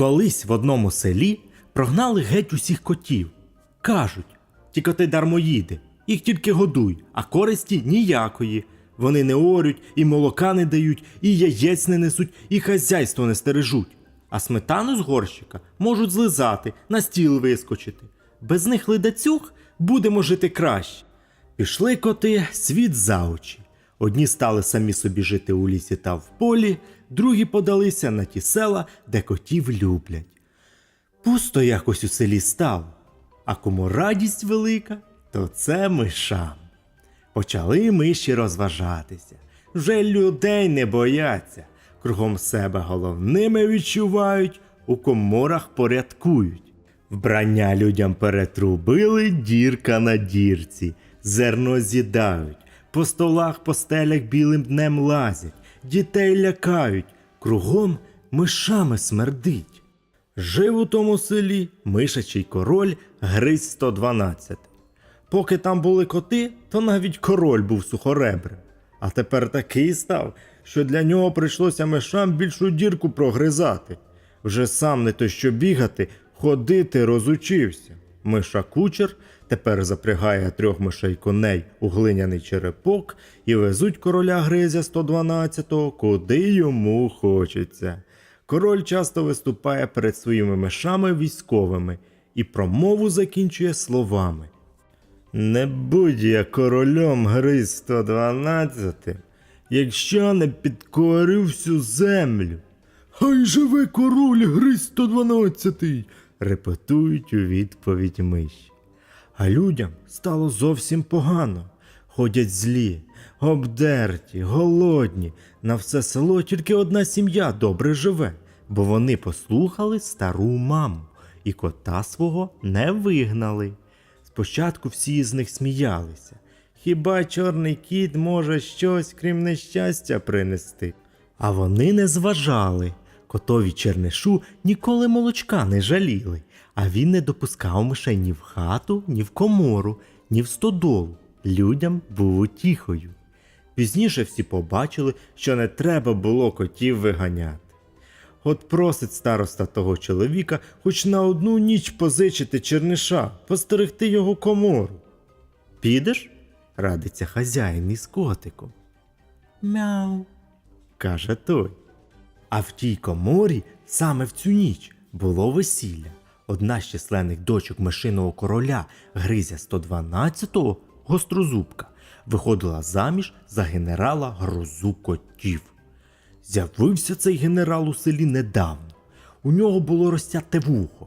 Колись в одному селі прогнали геть усіх котів. Кажуть, ті коти дармоїди, їх тільки годуй, а користі ніякої. Вони не орють, і молока не дають, і яєць не несуть, і хазяйство не стережуть. А сметану з горщика можуть злизати, на стіл вискочити. Без них ледацюг будемо жити краще. Пішли коти світ за очі. Одні стали самі собі жити у лісі та в полі, другі подалися на ті села, де котів люблять. Пусто якось у селі стало, а кому радість велика, то це мишам. Почали миші розважатися, вже людей не бояться, кругом себе головними відчувають, у коморах порядкують. Вбрання людям перетрубили дірка на дірці, зерно з'їдають, по столах, по стелях білим днем лазять, дітей лякають, кругом мишами смердить. Жив у тому селі мишачий король Гриць 112. Поки там були коти, то навіть король був сухоребрим. А тепер такий став, що для нього прийшлося мишам більшу дірку прогризати. Вже сам не то що бігати, ходити розучився. Миша кучер тепер запрягає трьох мишей коней у глиняний черепок і везуть короля Гризя 112-го, куди йому хочеться. Король часто виступає перед своїми мишами військовими і промову закінчує словами. Не будь я королем Гриз 112, якщо не підкорив всю землю. Хай живе король Гриз 112, репетують у відповідь миші. А людям стало зовсім погано. Ходять злі, обдерті, голодні. На все село тільки одна сім'я добре живе, бо вони послухали стару маму і кота свого не вигнали. Спочатку всі з них сміялися. Хіба чорний кіт може щось, крім нещастя, принести? А вони не зважали. Котові чернишу ніколи молочка не жаліли, а він не допускав мишей ні в хату, ні в комору, ні в стодолу. Людям був утіхою. Пізніше всі побачили, що не треба було котів виганяти. От просить староста того чоловіка хоч на одну ніч позичити черниша, постерегти його комору. Підеш? радиться хазяїн із котиком. Мяу, каже той. А в тій коморі саме в цю ніч було весілля. Одна з численних дочок мишиного короля Гризя 112-го, гострозубка, виходила заміж за генерала Грозу котів. З'явився цей генерал у селі недавно. У нього було розтяте вухо.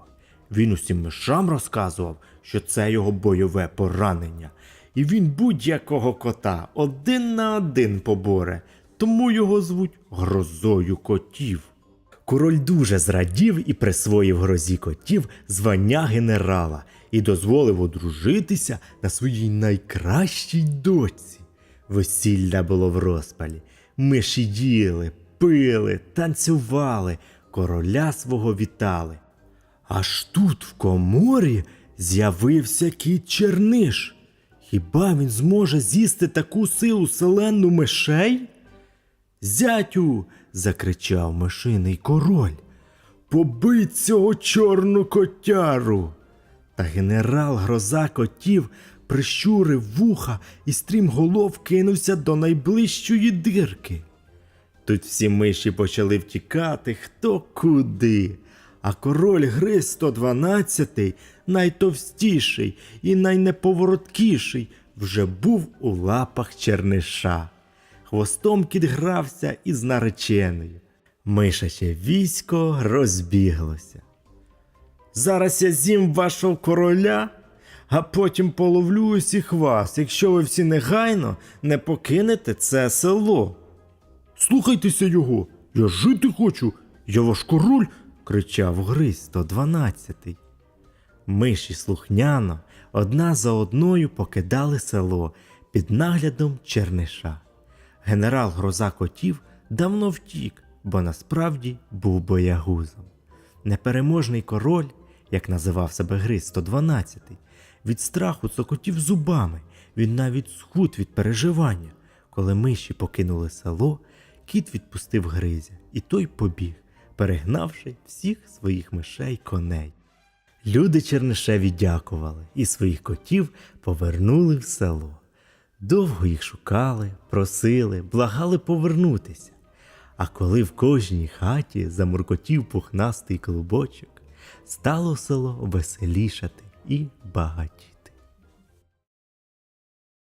Він усім мишам розказував, що це його бойове поранення, і він будь-якого кота один на один поборе, тому його звуть грозою котів. Король дуже зрадів і присвоїв грозі котів звання генерала і дозволив одружитися на своїй найкращій дочці. Весілля було в розпалі. Миші їли, пили, танцювали, короля свого вітали. Аж тут, в коморі, з'явився кіт Черниш. Хіба він зможе з'їсти таку силу селенну мишей? Зятю. закричав мишиний король. Побить цього чорну котяру. Та генерал гроза котів прищурив вуха і стрімголов кинувся до найближчої дирки. Тут всі миші почали втікати хто куди. А король Гриз 112, найтовстіший і найнеповороткіший, вже був у лапах черниша. Хвостом кіт грався із нареченою. Мишаче військо розбіглося. Зараз я з'їм вашого короля, а потім половлю усіх вас, якщо ви всі негайно не покинете це село. Слухайтеся його, я жити хочу, я ваш король, кричав Гриз 112. Миші слухняно одна за одною покидали село під наглядом черниша. Генерал Гроза котів давно втік, бо насправді був боягузом. Непереможний король, як називав себе Гриз 112, від страху цокотів зубами, він навіть схуд від переживання. Коли миші покинули село, кіт відпустив Гризя, і той побіг, перегнавши всіх своїх мишей коней. Люди Чернишеві дякували і своїх котів повернули в село. Довго їх шукали, просили, благали повернутися. А коли в кожній хаті замуркотів пухнастий клубочок, стало село веселішати і багатіти.